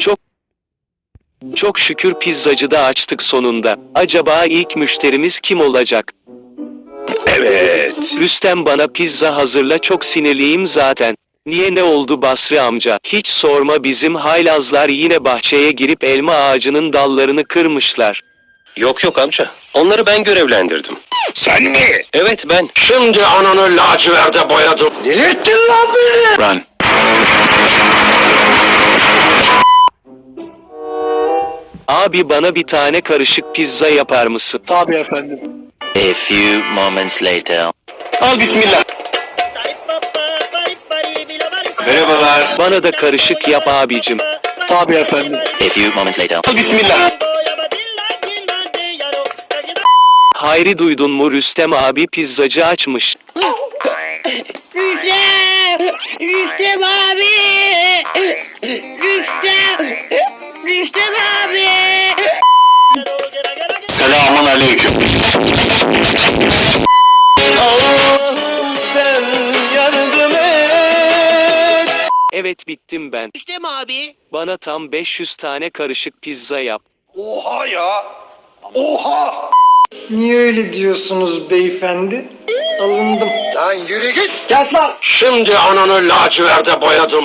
Çok çok şükür pizzacıda açtık sonunda. Acaba ilk müşterimiz kim olacak? Evet. Rüstem bana pizza hazırla çok sinirliyim zaten. Niye ne oldu Basri amca? Hiç sorma bizim haylazlar yine bahçeye girip elma ağacının dallarını kırmışlar. Yok yok amca. Onları ben görevlendirdim. Sen mi? Evet ben. Şimdi ananı laciverde boyadım. Delirttin lan beni. Run. Abi bana bir tane karışık pizza yapar mısın? Tabii efendim. A few moments later. Al bismillah. Merhabalar. Bana da karışık yap abicim. Tabii efendim. A few moments later. Al bismillah. Hayri duydun mu Rüstem abi pizzacı açmış. Rüstem! Rüstem abi! Rüstem! Rüstem abi! Aleyküm. sen yardım et. Evet bittim ben. Rüstem abi! Bana tam 500 tane karışık pizza yap. Oha ya. Oha. Niye öyle diyorsunuz beyefendi? Alındım. Lan yürü git. Gel lan. Şimdi ananı laciverde boyadım.